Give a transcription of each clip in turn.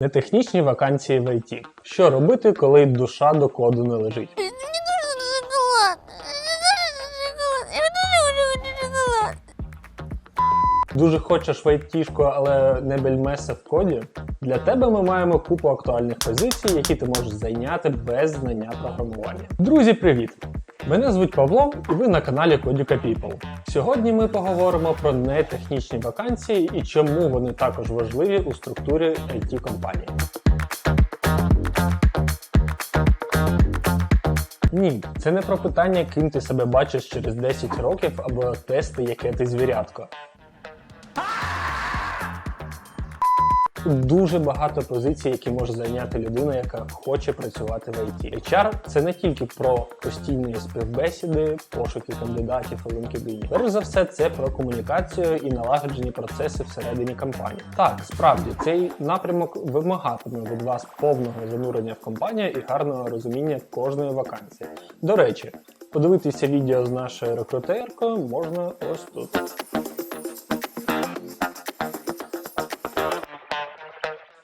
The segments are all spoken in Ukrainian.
Нетехнічні вакансії в ІТ. Що робити, коли душа до коду не лежить? Шоколад. Я дуже хочу шоколад. Дуже хочеш в айтішку, але не бельмеса в коді? Для тебе ми маємо купу актуальних позицій, які ти можеш зайняти без знання програмування. Друзі, привіт! Мене звуть Павло, і ви на каналі Кодіка People. Сьогодні ми поговоримо про нетехнічні вакансії і чому вони також важливі у структурі it компанії. Ні, це не про питання, ким ти себе бачиш через 10 років або тести, яке ти звірятко. Дуже багато позицій, які може зайняти людина, яка хоче працювати в IT. HR – це не тільки про постійні співбесіди, пошуки кандидатів у LinkedIn. Перш за все, це про комунікацію і налагоджені процеси всередині компанії. Так, справді цей напрямок вимагатиме від вас повного занурення в компанію і гарного розуміння кожної вакансії. До речі, подивитися відео з нашою рекрутеркою можна ось тут.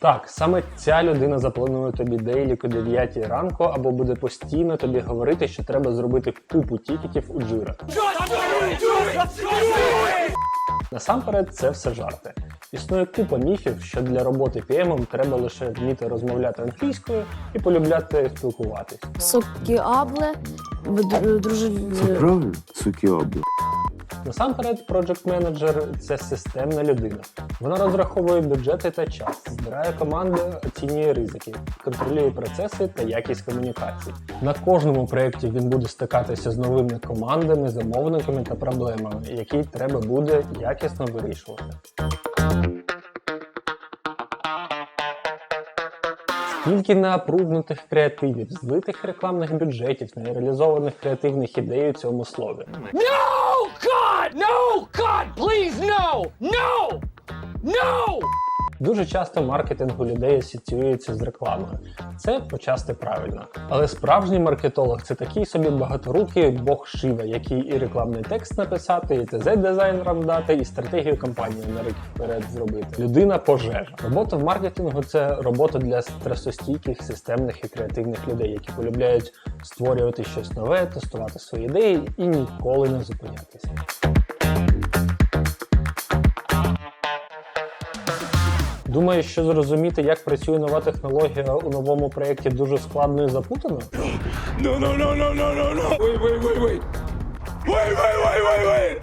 Так, саме ця людина запланує тобі дейлік о 9 ранку або буде постійно тобі говорити, що треба зробити купу тікетів у Jira. Насамперед, це все жарти. Існує купа міфів, що для роботи PM треба лише вміти розмовляти англійською і полюбляти спілкуватись. Сокіабле, друже... Це правильно? Сукіобле. Насамперед, Project Manager – це системна людина. Вона розраховує бюджети та час, збирає команди, оцінює ризики, контролює процеси та якість комунікацій. На кожному проєкті він буде стикатися з новими командами, замовниками та проблемами, які треба буде якісно вирішувати. Скільки неапрувнутих креативів, злитих рекламних бюджетів, нереалізованих креативних ідей у цьому слові. God! No! God! Please, no! No! No! Дуже часто маркетинг у людей асоціюється з рекламою. Це почасти правильно. Але справжній маркетолог це такий собі багаторукий бог шива, який і рекламний текст написати, і ТЗ дизайнерам дати, і стратегію компанії на рік вперед зробити. Людина пожежа. Робота в маркетингу це робота для стресостійких, системних і креативних людей, які полюбляють створювати щось нове, тестувати свої ідеї і ніколи не зупинятися. Думаєш, що зрозуміти, як працює нова технологія у новому проєкті дуже складно і запутано? No, no, no, no, no, no, no. Wait, wait, wait, wait. Wait, wait, wait, wait, wait.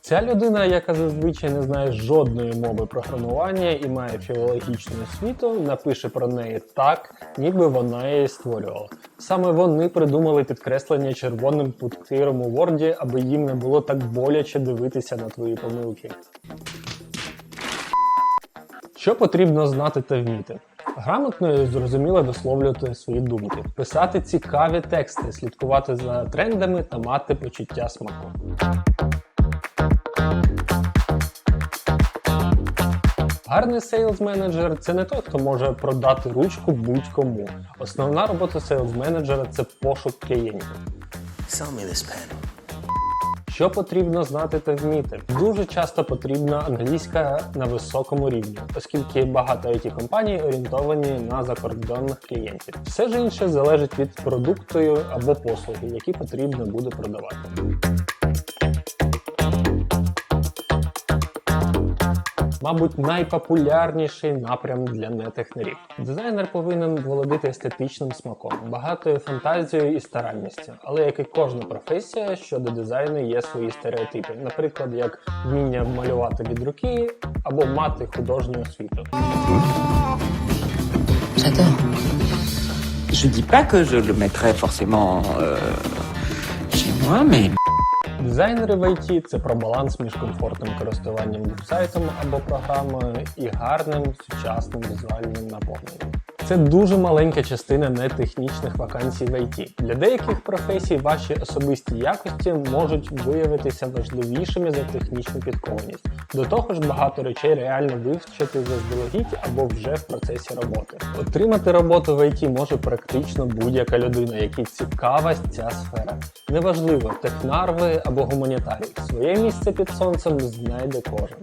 Ця людина, яка зазвичай не знає жодної мови програмування і має філологічну освіту, напише про неї так, ніби вона її створювала. Саме вони придумали підкреслення червоним пунктиром у Word, аби їм не було так боляче дивитися на твої помилки. Що потрібно знати та вміти? Грамотно і зрозуміло висловлювати свої думки, писати цікаві тексти, слідкувати за трендами та мати почуття смаку. Гарний сейлз менеджер це не той, хто може продати ручку будь-кому. Основна робота сейлз менеджера це пошук клієнтів. Sell me this pen. Що потрібно знати та вміти? Дуже часто потрібна англійська на високому рівні, оскільки багато it компаній орієнтовані на закордонних клієнтів. Все ж інше залежить від продукту або послуги, які потрібно буде продавати. Мабуть, найпопулярніший напрям для нетехнерів. Дизайнер повинен володіти естетичним смаком, багатою фантазією і старанністю. Але як і кожна професія, щодо дизайну є свої стереотипи, наприклад, як вміння малювати від руки або мати художню освіту. Je dis pas que je le mettrais forcément euh, chez moi, mais Дизайнери в IT – це про баланс між комфортним користуванням вебсайтом або програмою і гарним сучасним візуальним наповненням. Це дуже маленька частина нетехнічних вакансій в IT. Для деяких професій ваші особисті якості можуть виявитися важливішими за технічну підкованість. До того ж, багато речей реально вивчити заздалегідь або вже в процесі роботи. Отримати роботу в IT може практично будь-яка людина, якій цікава ця сфера. Неважливо, технар ви або гуманітарій. Своє місце під сонцем знайде кожен.